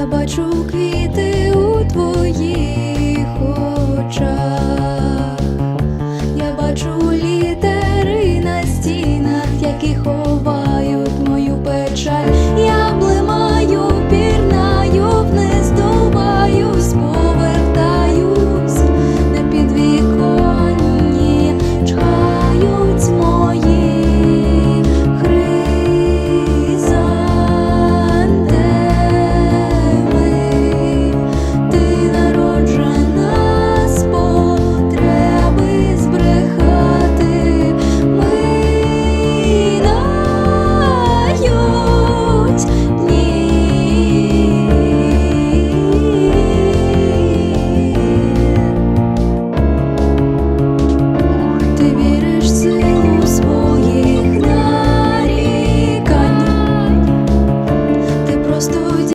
Я бачу квіти baby.